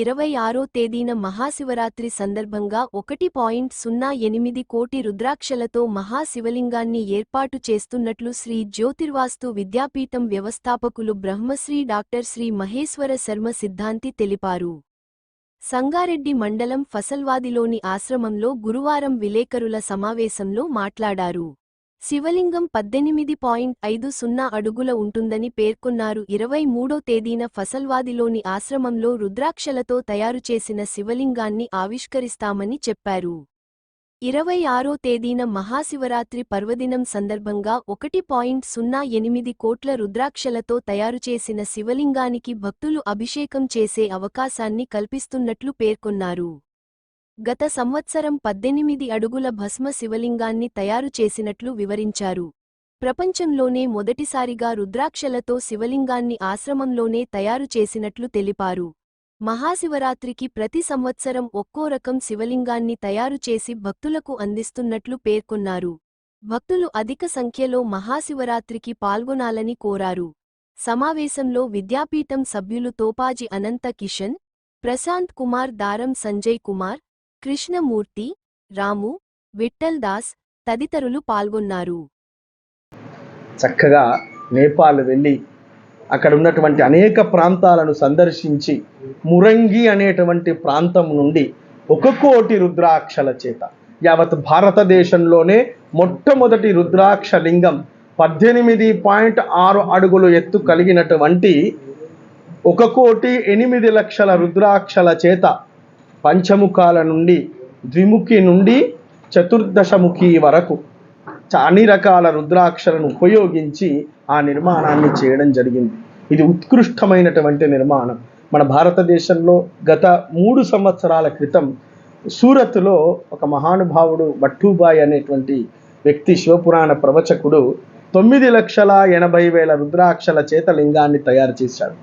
ఇరవై ఆరో తేదీన మహాశివరాత్రి సందర్భంగా ఒకటి పాయింట్ సున్నా ఎనిమిది కోటి రుద్రాక్షలతో మహాశివలింగాన్ని ఏర్పాటు చేస్తున్నట్లు శ్రీ జ్యోతిర్వాస్తు విద్యాపీఠం వ్యవస్థాపకులు బ్రహ్మశ్రీ డాక్టర్ శ్రీ మహేశ్వర శర్మ సిద్ధాంతి తెలిపారు. సంగారెడ్డి మండలం ఫసల్వాదిలోని ఆశ్రమంలో గురువారం విలేకరుల సమావేశంలో మాట్లాడారు. శివలింగం పద్దెనిమిది పాయింట్ ఐదు సున్నా అడుగుల ఉంటుందని పేర్కొన్నారు. ఇరవై మూడో తేదీన ఫసల్వాదిలోని ఆశ్రమంలో రుద్రాక్షలతో తయారు చేసిన శివలింగాన్ని ఆవిష్కరిస్తామని చెప్పారు. ఇరవై ఆరో తేదీన మహాశివరాత్రి పర్వదినం సందర్భంగా ఒకటి పాయింట్ సున్నా ఎనిమిది కోట్ల రుద్రాక్షలతో తయారు చేసిన శివలింగానికి భక్తులు అభిషేకం చేసే అవకాశాన్ని కల్పిస్తున్నట్లు పేర్కొన్నారు. గత సంవత్సరం పద్దెనిమిది అడుగుల భస్మ శివలింగాన్ని తయారు చేసినట్లు వివరించారు. ప్రపంచంలోనే మొదటిసారిగా రుద్రాక్షలతో శివలింగాన్ని ఆశ్రమంలోనే తయారు చేసినట్లు తెలిపారు. మహాశివరాత్రికి ప్రతి సంవత్సరం ఒక్కో రకం శివలింగాన్ని తయారు చేసి భక్తులకు అందిస్తున్నట్లు పేర్కొన్నారు. భక్తులు అధిక సంఖ్యలో మహాశివరాత్రికి పాల్గొనాలని కోరారు. సమావేశంలో విద్యాపీఠం సభ్యులు తోపాజి అనంత కిషన్ ప్రశాంత్ కుమార్ దారం సంజయ్ కుమార్ కృష్ణమూర్తి రాము విఠల్ దాస్ తదితరులు పాల్గొన్నారు. చక్కగా నేపాల్ వెళ్ళి అక్కడ ఉన్నటువంటి అనేక ప్రాంతాలను సందర్శించి మురంగి అనేటువంటి ప్రాంతం నుండి ఒక కోటి రుద్రాక్షల చేత యావత్ భారతదేశంలోనే మొట్టమొదటి రుద్రాక్ష లింగం పద్దెనిమిది పాయింట్ ఆరు అడుగులు ఎత్తు కలిగినటువంటి ఒక కోటి ఎనిమిది లక్షల రుద్రాక్షల చేత పంచముఖాల నుండి ద్విముఖి నుండి చతుర్దశముఖి వరకు అన్ని రకాల రుద్రాక్షలను ఉపయోగించి ఆ నిర్మాణాన్ని చేయడం జరిగింది. ఇది ఉత్కృష్టమైనటువంటి నిర్మాణం. మన భారతదేశంలో గత మూడు సంవత్సరాల క్రితం సూరత్లో ఒక మహానుభావుడు భట్టూబాయ్ అనేటువంటి వ్యక్తి శివపురాణ ప్రవచకుడు తొమ్మిది లక్షల ఎనభై వేల రుద్రాక్షల చేత లింగాన్ని తయారు చేశాడు.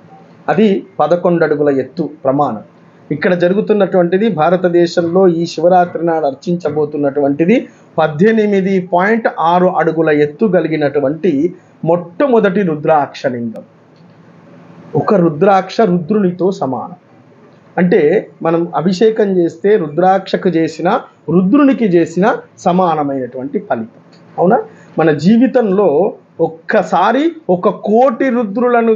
అది పదకొండు అడుగుల ఎత్తు ప్రమాణం. ఇక్కడ జరుగుతున్నటువంటిది భారతదేశంలో ఈ శివరాత్రి నాడు అర్చించబోతున్నటువంటిది పద్దెనిమిది పాయింట్ ఆరు అడుగుల ఎత్తు కలిగినటువంటి మొట్టమొదటి రుద్రాక్షలింగం ఒక రుద్రాక్ష రుద్రునితో సమానం. అంటే మనం అభిషేకం చేస్తే రుద్రాక్షకు చేసిన రుద్రునికి చేసిన సమానమైనటువంటి ఫలితం. అవునా? మన జీవితంలో ఒక్కసారి ఒక కోటి రుద్రులను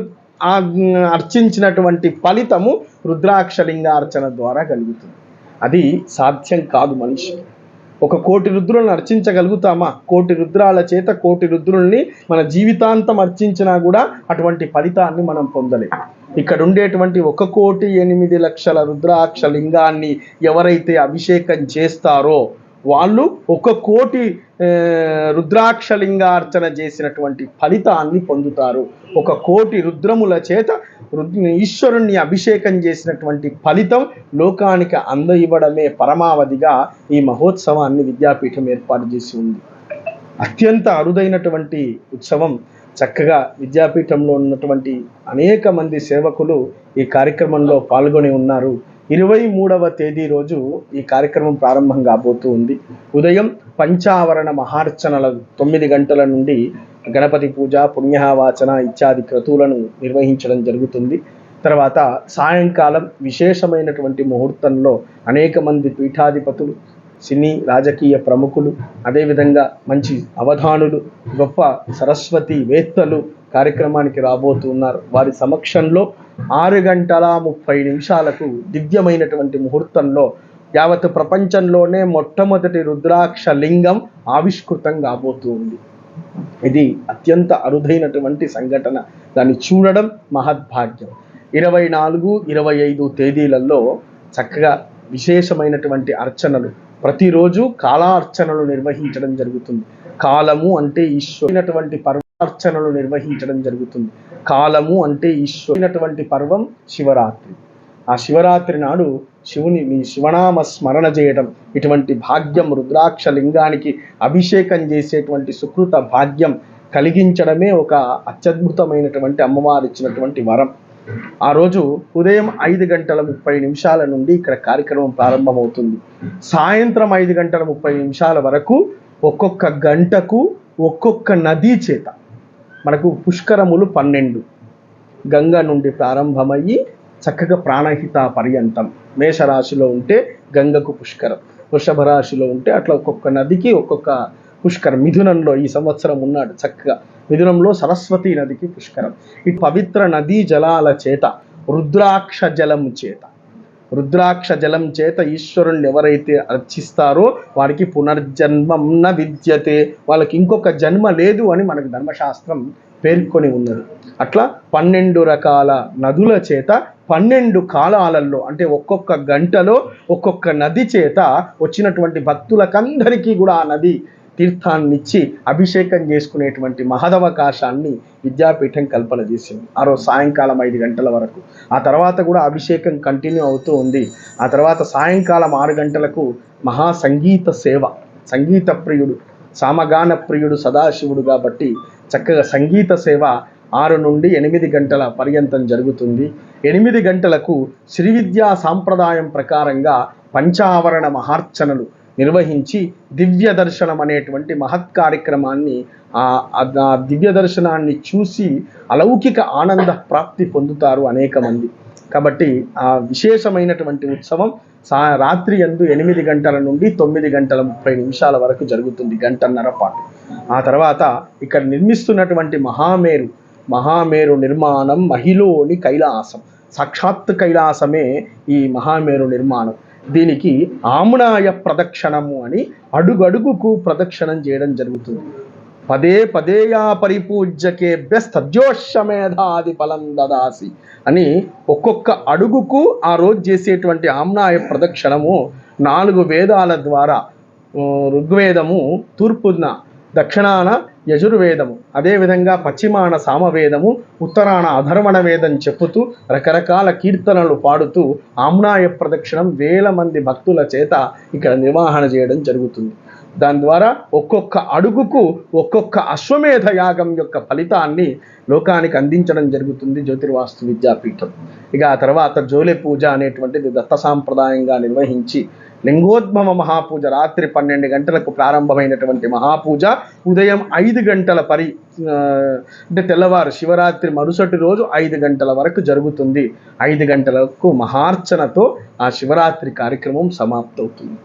అర్చించినటువంటి ఫలితము రుద్రాక్షలింగార్చన ద్వారా కలుగుతుంది. అది సాధ్యం కాదు మనిషి ఒక కోటి రుద్రులను అర్చించగలుగుతామా? కోటి రుద్రాల చేత కోటి రుద్రుల్ని మన జీవితాంతం అర్చించినా కూడా అటువంటి ఫలితాన్ని మనం పొందలేము. ఇక్కడ ఉండేటువంటి ఒక కోటి ఎనిమిది లక్షల రుద్రాక్ష లింగాన్ని ఎవరైతే అభిషేకం చేస్తారో వాళ్ళు ఒక కోటి రుద్రాక్షలింగార్చన చేసినటువంటి ఫలితాన్ని పొందుతారు. ఒక కోటి రుద్రముల చేత రుద్ ఈశ్వరుణ్ణి అభిషేకం చేసినటువంటి ఫలితం లోకానికి అందయివ్వడమే పరమావధిగా ఈ మహోత్సవాన్ని విద్యాపీఠం ఏర్పాటు చేసి ఉంది. అత్యంత అరుదైనటువంటి ఉత్సవం. చక్కగా విద్యాపీఠంలో ఉన్నటువంటి అనేక మంది సేవకులు ఈ కార్యక్రమంలో పాల్గొని ఉన్నారు. ఇరవై మూడవ తేదీ రోజు ఈ కార్యక్రమం ప్రారంభం కాబోతూ ఉంది. ఉదయం పంచావరణ మహార్చనల తొమ్మిది గంటల నుండి గణపతి పూజ పుణ్యవాచన ఇత్యాది క్రతువులను నిర్వహించడం జరుగుతుంది. తర్వాత సాయంకాలం విశేషమైనటువంటి ముహూర్తంలో అనేక మంది పీఠాధిపతులు సినీ రాజకీయ ప్రముఖులు అదేవిధంగా మంచి అవధానులు గొప్ప సరస్వతి వేత్తలు కార్యక్రమానికి రాబోతున్నారు వారి సమక్షంలో ఆరు గంటల ముప్పై నిమిషాలకు దివ్యమైనటువంటి ముహూర్తంలో యావత్ ప్రపంచంలోనే మొట్టమొదటి రుద్రాక్ష లింగం ఆవిష్కృతం కాబోతుంది. ఇది అత్యంత అరుదైనటువంటి సంఘటన. దాన్ని చూడడం మహద్భాగ్యం. ఇరవై నాలుగు ఇరవై ఐదు తేదీలలో చక్కగా విశేషమైనటువంటి అర్చనలు. ప్రతిరోజు కాలార్చనలు నిర్వహించడం జరుగుతుంది. కాలము అంటే ఈశ్వరైనటువంటి పర్వార్చనలు నిర్వహించడం జరుగుతుంది. కాలము అంటే ఈశ్వరైనటువంటి పర్వం శివరాత్రి. ఆ శివరాత్రి నాడు శివుని మీ శివనామ స్మరణ చేయడం ఇటువంటి భాగ్యం రుద్రాక్ష లింగానికి అభిషేకం చేసేటువంటి సుకృత భాగ్యం కలిగించడమే ఒక అత్యద్భుతమైనటువంటి అమ్మవారు ఇచ్చినటువంటి వరం. ఆ రోజు ఉదయం ఐదు గంటల ముప్పై నిమిషాల నుండి ఇక్కడ కార్యక్రమం ప్రారంభమవుతుంది. సాయంత్రం ఐదు గంటల ముప్పై నిమిషాల వరకు ఒక్కొక్క గంటకు ఒక్కొక్క నదీ చేత మనకు పుష్కరములు పన్నెండు. గంగ నుండి ప్రారంభమయ్యి చక్కగా ప్రాణహిత పర్యంతం మేషరాశిలో ఉంటే గంగకు పుష్కరం వృషభ రాశిలో ఉంటే అట్లా ఒక్కొక్క నదికి ఒక్కొక్క పుష్కరం. మిథునంలో ఈ సంవత్సరం ఉన్నాడు చక్కగా. మిథునంలో సరస్వతి నదికి పుష్కరం. ఈ పవిత్ర నదీ జలాల చేత రుద్రాక్ష జలము చేత రుద్రాక్ష జలం చేత ఈశ్వరుణ్ణి ఎవరైతే అర్చిస్తారో వారికి పునర్జన్మం న విద్యతే. వాళ్ళకి ఇంకొక జన్మ లేదు అని మనకు ధర్మశాస్త్రం పేర్కొని ఉన్నది. అట్లా పన్నెండు రకాల నదుల చేత పన్నెండు కాలాలలో అంటే ఒక్కొక్క గంటలో ఒక్కొక్క నది చేత వచ్చినటువంటి భక్తులకందరికీ కూడా ఆ నది తీర్థాన్నిచ్చి అభిషేకం చేసుకునేటువంటి మహదవకాశాన్ని విద్యాపీఠం కల్పన చేసింది. ఆ రోజు సాయంకాలం ఐదు గంటల వరకు. ఆ తర్వాత కూడా అభిషేకం కంటిన్యూ అవుతూ ఉంది. ఆ తర్వాత సాయంకాలం ఆరు గంటలకు మహాసంగీత సేవ. సంగీత ప్రియుడు సామగాన ప్రియుడు సదాశివుడు కాబట్టి చక్కగా సంగీత సేవ ఆరు నుండి ఎనిమిది గంటల పర్యంతం జరుగుతుంది. ఎనిమిది గంటలకు శ్రీ విద్యా సాంప్రదాయం ప్రకారంగా పంచావరణ మహార్చనలు నిర్వహించి దివ్య దర్శనం అనేటువంటి మహత్ కార్యక్రమాన్ని ఆ ఆ దివ్య దర్శనాన్ని చూసి అలౌకిక ఆనంద ప్రాప్తి పొందుతారు అనేక మంది. కాబట్టి ఆ విశేషమైనటువంటి ఉత్సవం సా రాత్రి ఎందు ఎనిమిది గంటల నుండి తొమ్మిది గంటల ముప్పై నిమిషాల వరకు జరుగుతుంది గంటన్నర పాటు. ఆ తర్వాత ఇక్కడ నిర్మిస్తున్నటువంటి మహామేరు మహామేరు నిర్మాణం మహిలోని కైలాసం. సాక్షాత్ కైలాసమే ఈ మహామేరు నిర్మాణం. దీనికి ఆమ్నాయ ప్రదక్షిణము అని అడుగడుగుకు ప్రదక్షిణం చేయడం జరుగుతుంది. పదే పదేయా పరిపూజ్యకేభ్య సద్యోషమేధాది ఫలం దదాసి అని ఒక్కొక్క అడుగుకు ఆ రోజు చేసేటువంటి ఆమ్నాయ ప్రదక్షిణము నాలుగు వేదాల ద్వారా ఋగ్వేదము తూర్పున దక్షిణాన యజుర్వేదము. అదేవిధంగా పశ్చిమాన సామవేదము ఉత్తరాన అధర్వణ వేదం చెప్పుతూ రకరకాల కీర్తనలు పాడుతూ ఆమ్నాయ ప్రదక్షిణం వేల మంది భక్తుల చేత ఇక్కడ నిర్వహణ చేయడం జరుగుతుంది. దాని ద్వారా ఒక్కొక్క అడుగుకు ఒక్కొక్క అశ్వమేధ యాగం యొక్క ఫలితాన్ని లోకానికి అందించడం జరుగుతుంది జ్యోతిర్వాస్తు విద్యాపీఠం. ఇక ఆ తర్వాత జోలె పూజ అనేటువంటిది దత్త సాంప్రదాయంగా నిర్వహించి లింగోద్భవ మహాపూజ రాత్రి పన్నెండు గంటలకు ప్రారంభమైనటువంటి మహాపూజ ఉదయం ఐదు గంటల పరి అంటే తెల్లవారు శివరాత్రి మరుసటి రోజు ఐదు గంటల వరకు జరుగుతుంది. ఐదు గంటలకు మహార్చనతో ఆ శివరాత్రి కార్యక్రమం సమాప్తవుతుంది.